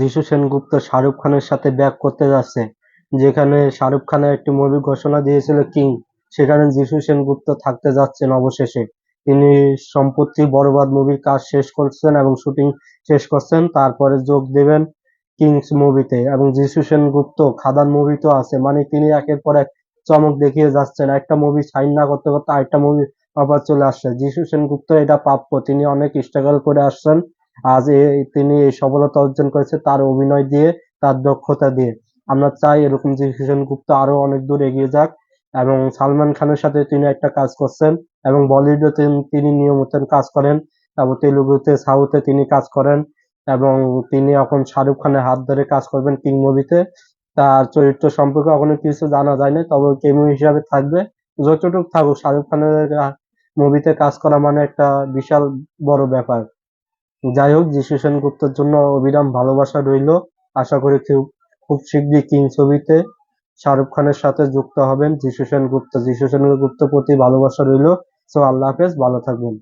যিশু সেনগুপ্ত শাহরুখ খানের সাথে ব্যাক করতে যাচ্ছে, যেখানে শাহরুখ খানের একটি মুভি ঘোষণা দিয়েছিল কিং, সেখানে যিশু সেনগুপ্ত থাকতে যাচ্ছেন অবশেষে। তিনি সম্প্রতি বরবাদ মুভির কাজ শেষ করছেন এবং শুটিং শেষ করছেন, তারপরে যোগ দেবেন কিংস মুভিতে এবং যিশু সেনগুপ্ত খাদান মুভিতেও আছে মানে তিনি একের পর এক চমক দেখিয়ে যাচ্ছেন। একটা মুভি সাইন না করতে করতে আরেকটা মুভি আবার চলে আসছে। যিশু সেনগুপ্ত এটা প্রাপ্য, তিনি অনেক স্ট্রাগল করে আসছেন। আজ তিনি এই সফলতা অর্জন করেছে তার অভিনয় দিয়ে, তার দক্ষতা দিয়ে। আমরা চাই এরকম যে যিশু সেনগুপ্ত আরও অনেক দূর এগিয়ে যাক এবং সালমান খানের সাথে তিনি একটা কাজ করছেন এবং বলিউডে তিনি নিয়মিত কাজ করেন এবং তেলুগুতে, সাউথে তিনি কাজ করেন এবং তিনি এখন শাহরুখ খানের হাত ধরে কাজ করবেন কিং মুভিতে। তার চরিত্র সম্পর্কে এখনও কিছু জানা যায় না তবে কেমি হিসাবে থাকবে? যতটুকু থাকুক, শাহরুখ খানের মুভিতে কাজ করা মানে একটা বিশাল বড় ব্যাপার। যাই হোক যিশু সেনগুপ্তের জন্য অবিরাম ভালোবাসা রইল। আশা করি খুব শীঘ্রই কিং ছবিতে শাহরুখ খানের সাথে যুক্ত হবেন। যীশু সেনগুপ্ত যীশু সেনগুপ্ত প্রতি ভালোবাসা রইল। সো আল্লাহ হাফেজ, ভালো থাকবেন।